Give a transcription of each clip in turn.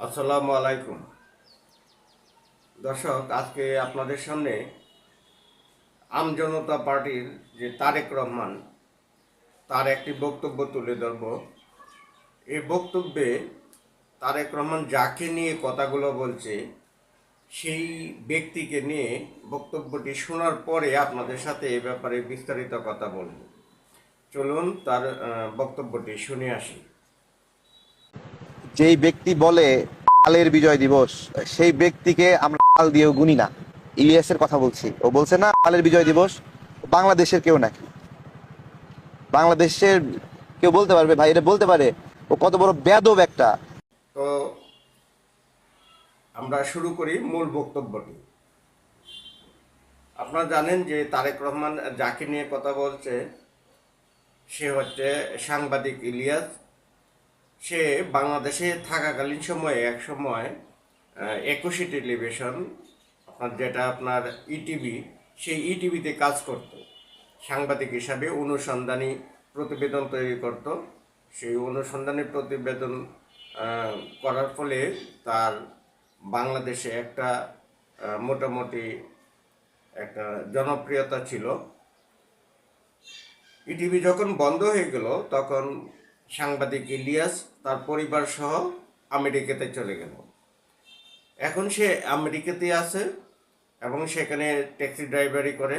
আসসালামু আলাইকুম। দর্শক, আজকে আপনাদের সামনে আমজনতা পার্টির যে তারেক রহমান, তার একটি বক্তব্য তুলে ধরব। এই বক্তব্যে তারেক রহমান যাকে নিয়ে কথাগুলো বলছে, সেই ব্যক্তিকে নিয়ে বক্তব্যটি শোনার পরে আপনাদের সাথে এ ব্যাপারে বিস্তারিত কথা বলব। চলুন তার বক্তব্যটি শুনে আসি। যেই ব্যক্তি বলে কালের বিজয় দিবস, সেই ব্যক্তিকে আমরা কাল দিয়েও গুনি না। ইলিয়াসের কথা বলছি। ও বলছে, না কালের বিজয় দিবস বাংলাদেশের কেউ নাকি। বাংলাদেশের কেউ বলতে পারবে? ভাই, এটা বলতে পারে। ও কত বড় বেদব একটা। তো আমরা শুরু করি মূল বক্তব্যটি। আপনারা জানেন যে তারেক রহমান যাকে নিয়ে কথা বলছে, সে হচ্ছে সাংবাদিক ইলিয়াস। সে বাংলাদেশে থাকাকালীন সময়ে এক সময় একুশে টেলিভিশন যেটা আপনার ইটিভি সেই ইটিভিতে কাজ করত। সাংবাদিক হিসাবে অনুসন্ধানী প্রতিবেদন তৈরি করত। সেই অনুসন্ধানী প্রতিবেদন করার ফলে তার বাংলাদেশে একটা মোটামুটি একটা জনপ্রিয়তা ছিল। ইটিভি যখন বন্ধ হয়ে গেল, তখন সাংবাদিক ইলিয়াস, তার পরিবার সহ আমেরিকাতে চলে গেল। এখন সে আমেরিকাতে আছে এবং সেখানে ট্যাক্সি ড্রাইভারি করে।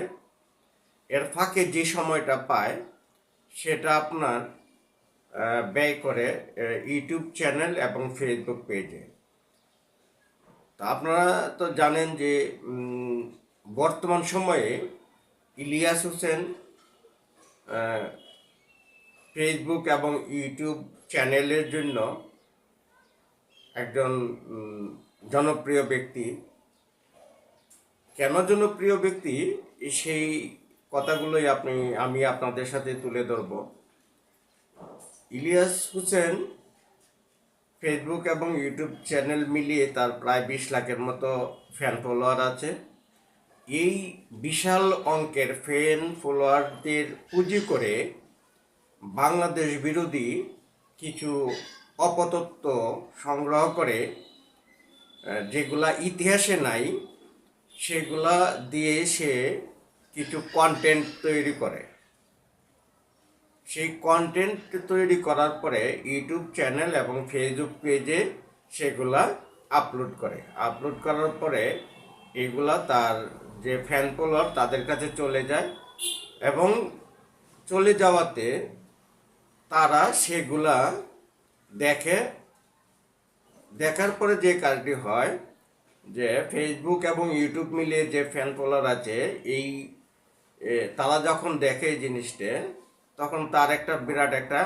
এর ফাঁকে যে সময়টা পায়, সেটা আপনার ব্যয় করে ইউটিউব চ্যানেল এবং ফেসবুক পেজে। তা আপনারা তো জানেন যে বর্তমান সময়ে ইলিয়াস হোসেন ফেসবুক এবং ইউটিউব চ্যানেলের জন্য একজন জনপ্রিয় ব্যক্তি। কেন জনপ্রিয় ব্যক্তি? সেই কথাগুলোই আপনি, আমি আপনাদের সাথে তুলে ধরব। ইলিয়াস হোসেন ফেসবুক এবং ইউটিউব চ্যানেল মিলিয়ে তার প্রায় বিশ লাখের মতো ফ্যান ফলোয়ার আছে। এই বিশাল অঙ্কের ফ্যান ফলোয়ারদের পুঁজি করে বাংলাদেশ বিরোধী কিছু অপতত্ত্ব সংগ্রহ করে যেগুলা ইতিহাসে নাই, সেগুলা দিয়ে সে কিছু কন্টেন্ট তৈরি করে। সেই কন্টেন্ট তৈরি করার পরে ইউটিউব চ্যানেল এবং ফেসবুক পেজে সেগুলা আপলোড করে। আপলোড করার পরে এগুলা তার যে ফ্যান ফলোয়ার তাদের কাছে চলে যায় এবং চলে যাওয়াতে তারা সেগুলা দেখে, দেখার পরে যে কাজটি হয়, যে ফেসবুক এবং ইউটিউব মিলিয়ে যে ফ্যান ফলোয়ার আছে, এই তারা যখন দেখে এই জিনিসটা, তখন তার একটা বিরাট একটা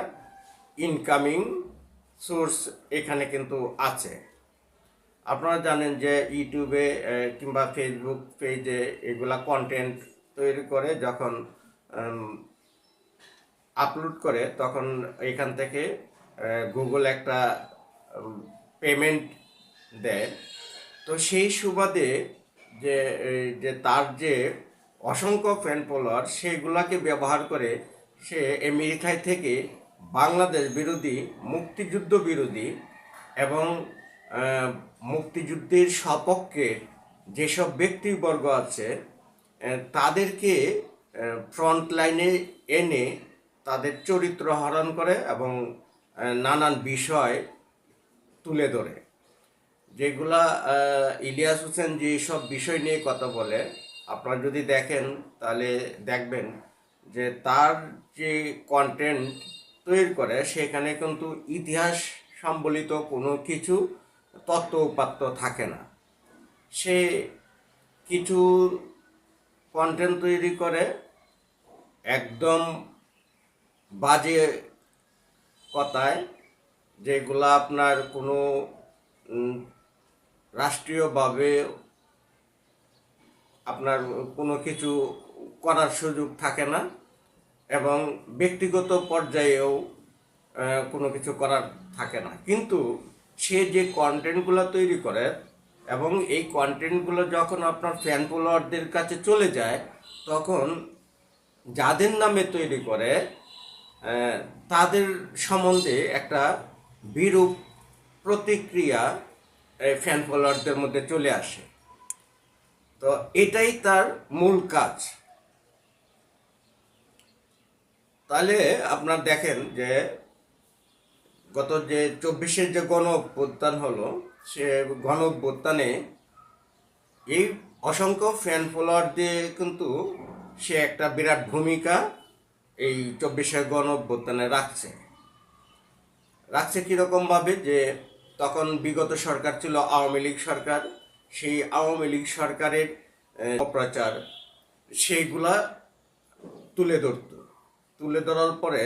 ইনকামিং সোর্স এখানে কিন্তু আছে। আপনারা জানেন যে ইউটিউবে কিংবা ফেসবুক পেজে এগুলা কন্টেন্ট তৈরি করে, যখন আপলোড করে, তখন এখান থেকে গুগল একটা পেমেন্ট দেয়। তো সেই সুবাদে যে যে তার যে অসংখ্য ফ্যান ফলোয়ার সেগুলাকে ব্যবহার করে সে আমেরিকায় থেকে বাংলাদেশ বিরোধী, মুক্তিযুদ্ধ বিরোধী এবং মুক্তিযুদ্ধের সপক্ষে যেসব ব্যক্তিবর্গ আছে তাদেরকে ফ্রন্ট লাইনে এনে তাদের চরিত্র হরণ করে এবং নানান বিষয় তুলে ধরে। যেগুলা ইলিয়াস হোসেন যে সব বিষয় নিয়ে কথা বলে, আপনারা যদি দেখেন, তাহলে দেখবেন যে তার যে কন্টেন্ট তৈরি করে, সেখানে কিন্তু ইতিহাস সম্বলিত কোনো কিছু তত্ত্ব উপাত্ত থাকে না। সে কিছু কন্টেন্ট তৈরি করে, একদম বাজে কথায় যেগুলা আপনার কোনো রাষ্ট্রীয়ভাবে আপনার কোনো কিছু করার সুযোগ থাকে না এবং ব্যক্তিগত পর্যায়েও কোনো কিছু করার থাকে না। কিন্তু সে যে কন্টেন্টগুলো তৈরি করে এবং এই কন্টেন্টগুলো যখন আপনার ফ্যান ফলোয়ারদের কাছে চলে যায়, তখন যাদের নামে তৈরি করে তাদের সম্বন্ধে একটা বিরূপ প্রতিক্রিয়া ফ্যান ফলোয়ারদের মধ্যে চলে আসে। তো এটাই তার মূল কাজ। তাহলে আপনার দেখেন যে গত যে চব্বিশের যে গণ অভ্যুত্থান হলো, সে গণ অভ্যুত্থানে এই অসংখ্য ফ্যান ফলোয়ার দিয়ে কিন্তু সে একটা বিরাট ভূমিকা এই চব্বিশের গণ অভ্যুত্থানে রাখছে। রাখছে কীরকমভাবে যে তখন বিগত সরকার ছিল আওয়ামী লীগ সরকার, সেই আওয়ামী লীগ সরকারের অপ্রচার সেইগুলা তুলে ধরত। তুলে ধরার পরে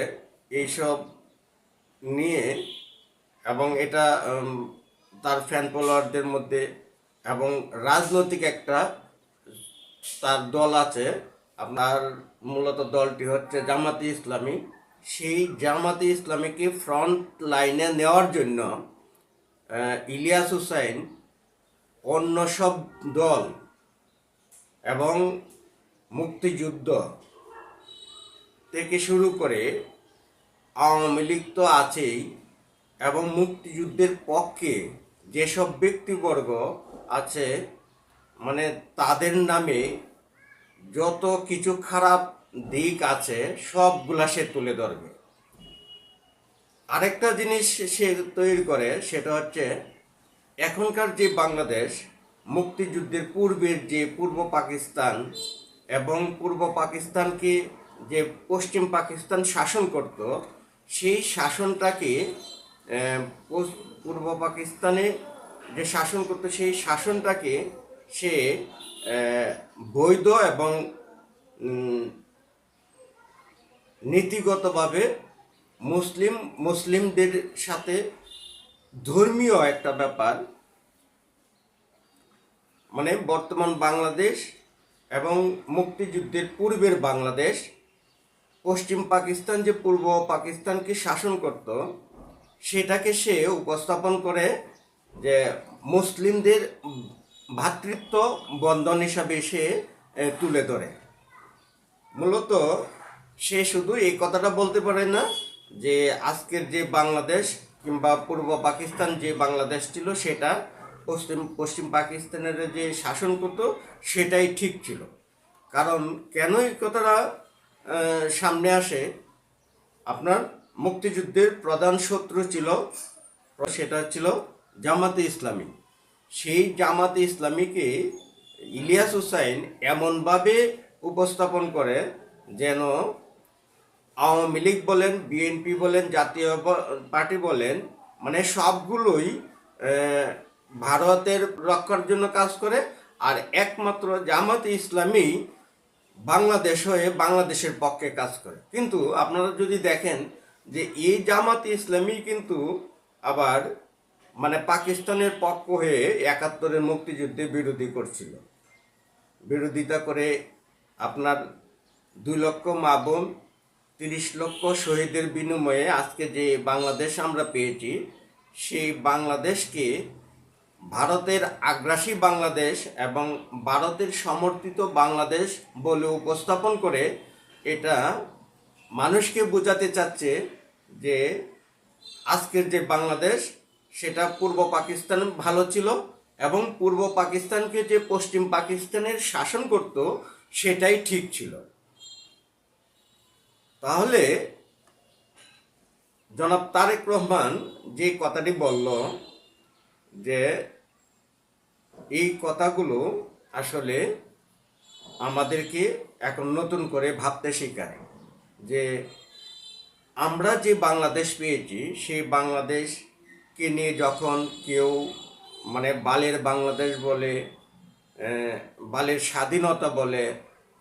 এইসব নিয়ে এবং এটা তার ফ্যান ফলোয়ারদের মধ্যে এবং রাজনৈতিক একটা তার দল আছে আপনার মূলত দলটি হচ্ছে জামাতি ইসলামী। সেই জামাতি ইসলামীকে ফ্রন্ট লাইনে নেওয়ার জন্য ইলিয়াস হুসাইন, অন্য সব দল এবং মুক্তিযুদ্ধ থেকে শুরু করে আওয়ামী লীগ তো আছেই এবং মুক্তিযুদ্ধের পক্ষে যেসব ব্যক্তিবর্গ আছে মানে তাদের নামে যত কিছু খারাপ দিক আছে, সবগুলা সে তুলে ধরবে। আরেকটা জিনিস সে তৈরি করে, সেটা হচ্ছে এখনকার যে বাংলাদেশ, মুক্তিযুদ্ধের পূর্বের যে পূর্ব পাকিস্তান এবং পূর্ব পাকিস্তানকে যে পশ্চিম পাকিস্তান শাসন করত, সেই শাসনটাকে পূর্ব পাকিস্তানে যে শাসন করত, সেই শাসনটাকে সে বৈধ এবং নীতিগতভাবে মুসলিম, মুসলিমদের সাথে ধর্মীয় একটা ব্যাপার। মানে বর্তমান বাংলাদেশ এবং মুক্তিযুদ্ধের পূর্বের বাংলাদেশ, পশ্চিম পাকিস্তান যে পূর্ব পাকিস্তানকে শাসন করত, সেটাকে সে উপস্থাপন করে যে মুসলিমদের ভ্রাতৃত্ব বন্ধন হিসাবে সে তুলে ধরে। মূলত সে শুধু এই কথাটা বলতে পারে না যে, আজকের যে বাংলাদেশ কিংবা পূর্ব পাকিস্তান যে বাংলাদেশ ছিল, সেটা পশ্চিম পশ্চিম পাকিস্তানের যে শাসন করতো সেটাই ঠিক ছিল। কারণ কেন এই কথাটা সামনে আসে? আপনার মুক্তিযুদ্ধের প্রধান শত্রু ছিল, সেটা ছিল জামাতে ইসলামী। সেই জামাতে ইসলামীকে ইলিয়াস হুসাইন এমনভাবে উপস্থাপন করে যেন আওয়ামী লীগ বলেন, বিএনপি বলেন, জাতীয় পার্টি বলেন মানে সবগুলোই ভারতের রক্ষার জন্য কাজ করে। আর একমাত্র জামাতে ইসলামী বাংলাদেশ হয়ে বাংলাদেশের পক্ষে কাজ করে। কিন্তু আপনারা যদি দেখেন যে এই জামাতে ইসলামী কিন্তু আবার মানে পাকিস্তানের পক্ষ হয়ে একাত্তরের মুক্তিযুদ্ধে বিরোধী করছিল। বিরোধিতা করে আপনার দুই লক্ষ মা বোন, তিরিশ লক্ষ শহীদের বিনিময়ে আজকে যে বাংলাদেশ আমরা পেয়েছি, সেই বাংলাদেশকে ভারতের আগ্রাসী বাংলাদেশ এবং ভারতের সমর্থিত বাংলাদেশ বলে উপস্থাপন করে এটা মানুষকে বোঝাতে চাচ্ছে যে আজকের যে বাংলাদেশ সেটা পূর্ব পাকিস্তান ভালো ছিল এবং পূর্ব পাকিস্তানকে যে পশ্চিম পাকিস্তানের শাসন করত, সেটাই ঠিক ছিল। তাহলে জনাব তারেক রহমান যে কথাটি বলল যে এই কথাগুলো আসলে আমাদেরকে এখন নতুন করে ভাবতে শেখায় যে আমরা যে বাংলাদেশ পেয়েছি, সেই বাংলাদেশকে নিয়ে যখন কেউ মানে বালের বাংলাদেশ বলে বালের স্বাধীনতা বলে,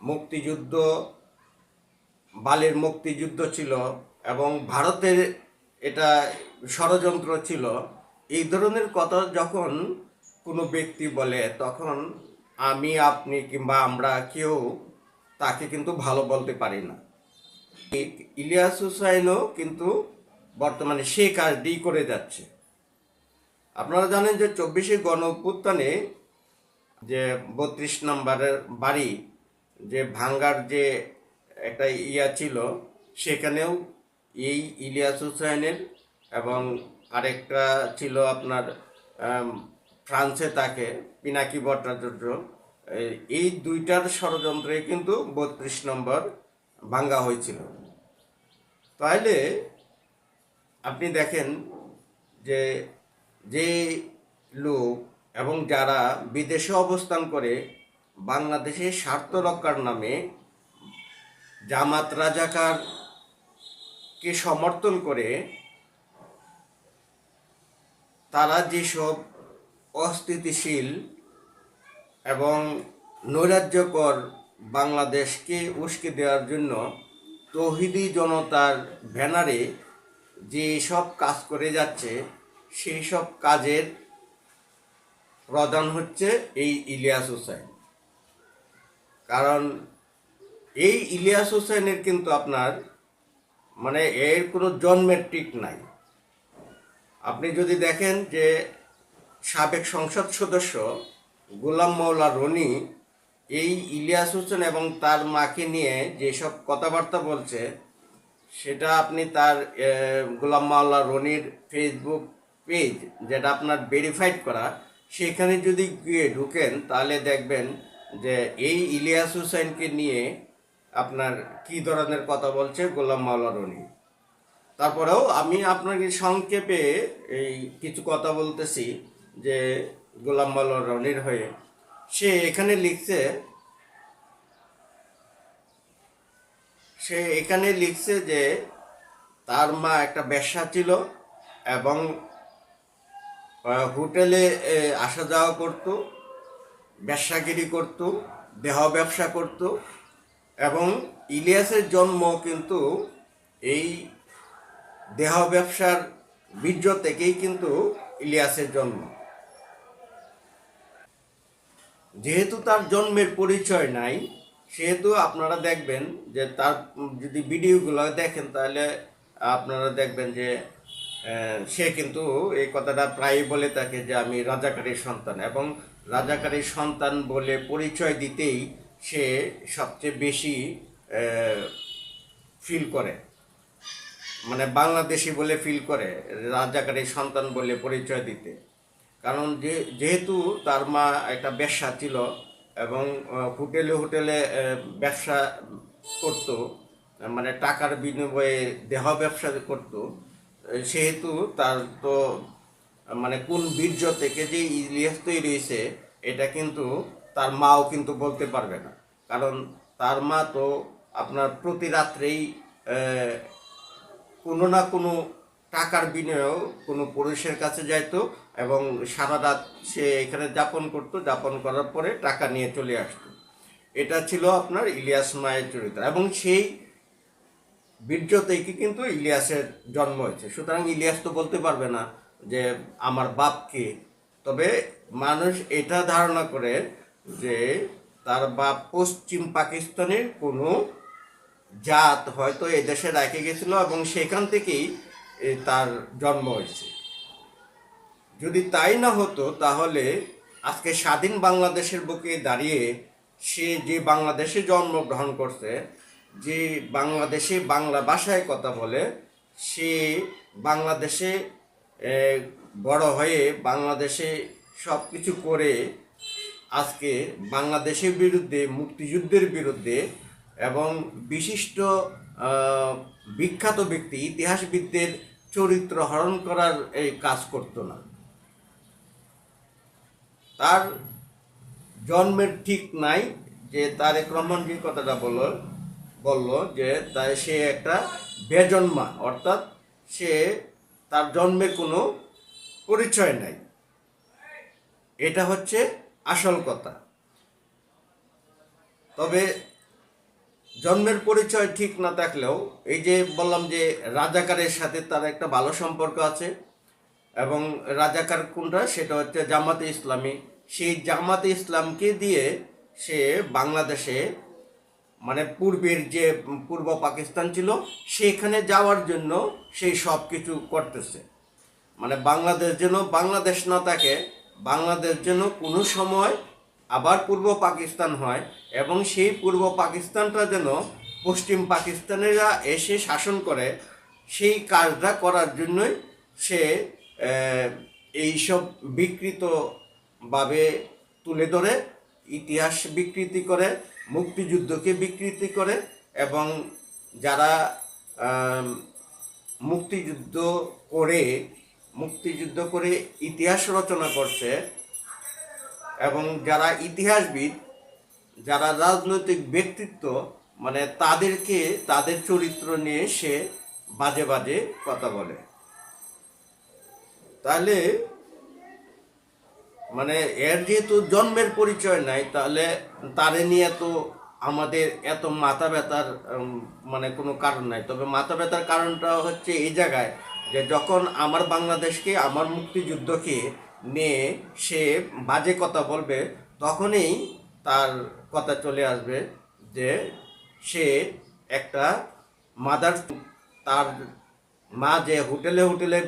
মুক্তিযুদ্ধ, বালের মুক্তিযুদ্ধ ছিল এবং ভারতের এটা ষড়যন্ত্র ছিল, এই ধরনের কথা যখন কোনো ব্যক্তি বলে, তখন আমি, আপনি কিংবা আমরা কেউ তাকে কিন্তু ভালো বলতে পারি না। ইলিয়াস হুসাইনও কিন্তু বর্তমানে সে কাজটি করে যাচ্ছে। আপনারা জানেন যে চব্বিশে গণ অভ্যুত্থানে যে বত্রিশ নম্বরের বাড়ি যে ভাঙ্গার যে একটা ইয়া ছিল, সেখানেও এই ইলিয়াস হুসাইনের এবং আরেকটা ছিল আপনার ফ্রান্সে থাকে পিনাকি ভট্টাচার্য এই দুইটার ষড়যন্ত্রে কিন্তু বত্রিশ নম্বর ভাঙ্গা হয়েছিল। তাহলে আপনি দেখেন যে যে লোক এবং যারা বিদেশে অবস্থান করে বাংলাদেশের স্বার্থ রক্ষার নামে জামাত রাজাকারকে সমর্থন করে, তারা যেসব অস্থিতিশীল এবং নৈরাজ্যকর বাংলাদেশকে উস্কে দেওয়ার জন্য তৌহিদি জনতার ব্যানারে যে সব কাজ করে যাচ্ছে সেই সব কাজের প্রধান হচ্ছে এই ইলিয়াস হোসেন। কারণ এই ইলিয়াস হোসেনের কিন্তু আপনার মানে এর কোনো জন্মের ঠিক নাই। আপনি যদি দেখেন যে সাবেক সংসদ সদস্য গোলাম মাওলা রনি এই ইলিয়াস হোসেন এবং তার মাকে নিয়ে যেসব কথাবার্তা বলছে, সেটা আপনি তার গোলাম মাওলা রনির ফেসবুক পেজ যেটা আপনার ভেরিফাইড করা, সেখানে যদি গিয়ে ঢুকেন, তাহলে দেখবেন যে এই ইলিয়াস হোসেনকে নিয়ে আপনার কি ধরনের কথা বলছে গোলাম মাওলা রনি তারপরেও আমি আপনাকে সংক্ষেপে এই কিছু কথা বলতেছি যে গোলাম মাল্লা রনির হয়ে। সে এখানে লিখছে, সে এখানে লিখছে যে তার মা একটা ব্যবসা ছিল এবং হোটেলে আসা যাওয়া করতো, ব্যবসাগিরি করত, দেহ ব্যবসা করত, এবং ইলিয়াসের জন্ম কিন্তু এই দেহ ব্যবসার বীর্য থেকেই কিন্তু ইলিয়াসের জন্ম। যেহেতু তার জন্মের পরিচয় নাই, সেহেতু আপনারা দেখবেন যে তার, যদি ভিডিওগুলো দেখেন, তাহলে আপনারা দেখবেন যে সে কিন্তু এই কথাটা প্রায়ই বলে থাকে যে আমি রাজাকারীর সন্তান এবং রাজাকারীর সন্তান বলে পরিচয় দিতেই সে সবচেয়ে বেশি ফিল করে। মানে বাংলাদেশি বলে ফিল করে, রাজাকারীর সন্তান বলে পরিচয় দিতে। কারণ যে, যেহেতু তার মা একটা ব্যবসা ছিল এবং হোটেলে হোটেলে ব্যবসা করত মানে টাকার বিনিময়ে দেহ ব্যবসা করত সেহেতু তার তো মানে কোন বীর্য থেকে যে ইলিয়াস তৈরি হয়েছে, এটা কিন্তু তার মাও কিন্তু বলতে পারবে না। কারণ তার মা তো আপনার প্রতি রাত্রেই কোনো না কোনো টাকার বিনিময়েও কোনো পুরুষের কাছে যাইতো এবং সারা রাত সে এখানে যাপন করতো। যাপন করার পরে টাকা নিয়ে চলে আসতো। এটা ছিল আপনার ইলিয়াস মায়ের চরিত্র এবং সেই বীর্য থেকে কিন্তু ইলিয়াসের জন্ম হয়েছে। সুতরাং ইলিয়াস তো বলতে পারবে না যে আমার বাপকে। তবে মানুষ এটা ধারণা করে যে তার বাপ পশ্চিম পাকিস্তানের কোনো জাত হয়তো এদেশে রেখে গেছিল এবং সেখান থেকেই তার জন্ম হয়েছে। যদি তাই না হতো, তাহলে আজকে স্বাধীন বাংলাদেশের বুকে দাঁড়িয়ে সে যে বাংলাদেশে জন্মগ্রহণ করছে যে বাংলাদেশে বাংলা ভাষায় কথা বলে, সে বাংলাদেশে বড় হয়ে বাংলাদেশে সব কিছু করে আজকে বাংলাদেশের বিরুদ্ধে, মুক্তিযুদ্ধের বিরুদ্ধে এবং বিশিষ্ট বিখ্যাত ব্যক্তি, ইতিহাসবিদদের চরিত্র হরণ করার এই কাজ করতো না। তার জন্মের ঠিক নাই যে তারেক রহমান যে কথাটা বলল বলল যে, তাই সে একটা বেজন্মা, অর্থাৎ সে তার জন্মের কোনো পরিচয় নাই। এটা হচ্ছে আসল কথা। তবে জন্মের পরিচয় ঠিক না থাকলেও, এই যে বললাম যে রাজাকারের সাথে তার একটা ভালো সম্পর্ক আছে, এবং রাজাকার কোনটা? সেটা হচ্ছে জামাতে ইসলামী। সেই জামাতে ইসলামকে দিয়ে সে বাংলাদেশে মানে পূর্বের যে পূর্ব পাকিস্তান ছিল, সেখানে যাওয়ার জন্য সেই সব কিছু করতেছে। মানে বাংলাদেশ যেন বাংলাদেশ না থাকে, বাংলাদেশ যেন কোনো সময় আবার পূর্ব পাকিস্তান হয় এবং সেই পূর্ব পাকিস্তানটা যেন পশ্চিম পাকিস্তানেরা এসে শাসন করে, সেই কাজটা করার জন্যই সে এইসব বিকৃতভাবে তুলে ধরে, ইতিহাস বিকৃতি করে মুক্তিযুদ্ধকে বিকৃতি করে এবং যারা মুক্তিযুদ্ধ করে মুক্তিযুদ্ধ করে ইতিহাস রচনা করছে এবং যারা ইতিহাসবিদ, যারা রাজনৈতিক ব্যক্তিত্ব মানে তাদেরকে, তাদের চরিত্র নিয়ে সে বাজে বাজে কথা বলে। তাহলে মানে এর যেহেতু জন্মের পরিচয় নাই, তাহলে তারে নিয়ে তো আমাদের এত মাথা ব্যথার মানে কোনো কারণ নাই। তবে মাথা ব্যথার কারণটা হচ্ছে এই জায়গায় যে যখন আমার বাংলাদেশকে, আমার মুক্তিযুদ্ধকে নিয়ে সে বাজে কথা বলবে, তখনই তার কথা চলে আসবে যে সে একটা মাদার, তার মা যে হোটেলে হোটেলে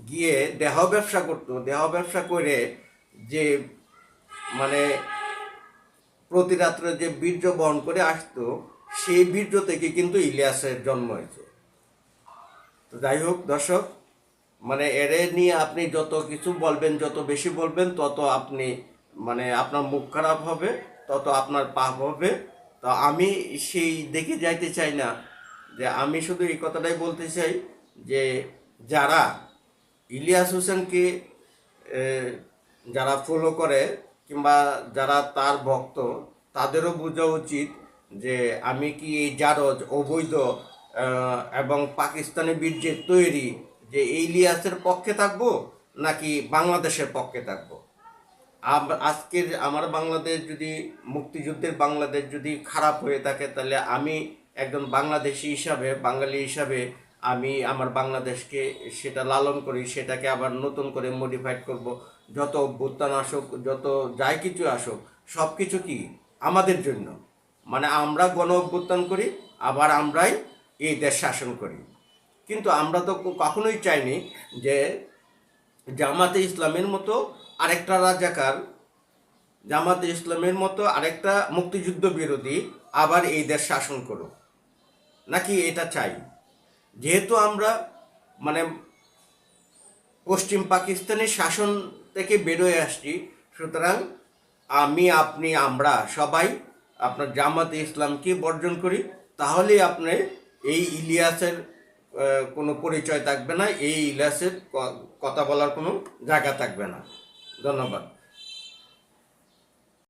গিয়ে দেহ ব্যবসা করতো, দেহ ব্যবসা করে যে মানে প্রতি রাত্রে যে বীর্য বহন করে আসতো, সেই বীর্য থেকে কিন্তু ইলিয়াসের জন্ম হয়েছে। তো যাই হোক, দর্শক মানে এরে নিয়ে আপনি যত কিছু বলবেন, যত বেশি বলবেন, তত আপনি মানে আপনার মুখ খারাপ হবে, তত আপনার পাপ হবে। তো আমি সেই দেখে যাইতে চাই না যে, আমি শুধু এই কথাটাই বলতে চাই যে, যারা ইলিয়াস হোসেনকে যারা ফলো করে কিংবা যারা তার ভক্ত, তাদেরও বোঝা উচিত যে আমি কি এই জারজ অবৈধ এবং পাকিস্তানি বীর্যের তৈরি, যে ইলিয়াসের পক্ষে থাকব নাকি বাংলাদেশের পক্ষে থাকব? আজকের আমার বাংলাদেশ যদি, মুক্তিযুদ্ধের বাংলাদেশ যদি খারাপ হয়ে থাকে, তাহলে আমি একজন বাংলাদেশি হিসাবে, বাঙালি হিসাবে আমি আমার বাংলাদেশকে সেটা লালন করি, সেটাকে আবার নতুন করে মডিফাইড করব। যত অভ্যুত্থান আসুক, যত যাই কিছু আসুক সব কিছু কি? আমাদের জন্য। মানে আমরা গণ অভ্যুত্থান করি, আবার আমরাই এই দেশ শাসন করি। কিন্তু আমরা তো কখনোই চাইনি যে জামাতে ইসলামের মতো আরেকটা রাজাকার, জামাতে ইসলামের মতো আরেকটা মুক্তিযুদ্ধ বিরোধী আবার এই দেশ শাসন করুক। নাকি এটা চাই? যেহেতু আমরা মানে পশ্চিম পাকিস্তানের শাসন থেকে বেরোয় আসছি। সুতরাং আমি, আপনি, আমরা সবাই আপনার জামাতে ইসলামকে বর্জন করি। তাহলে আপনি এই ইলিয়াসের কোনো পরিচয় থাকবে না, এই ইলিয়াসের কথা বলার কোনো জায়গা থাকবে না। ধন্যবাদ।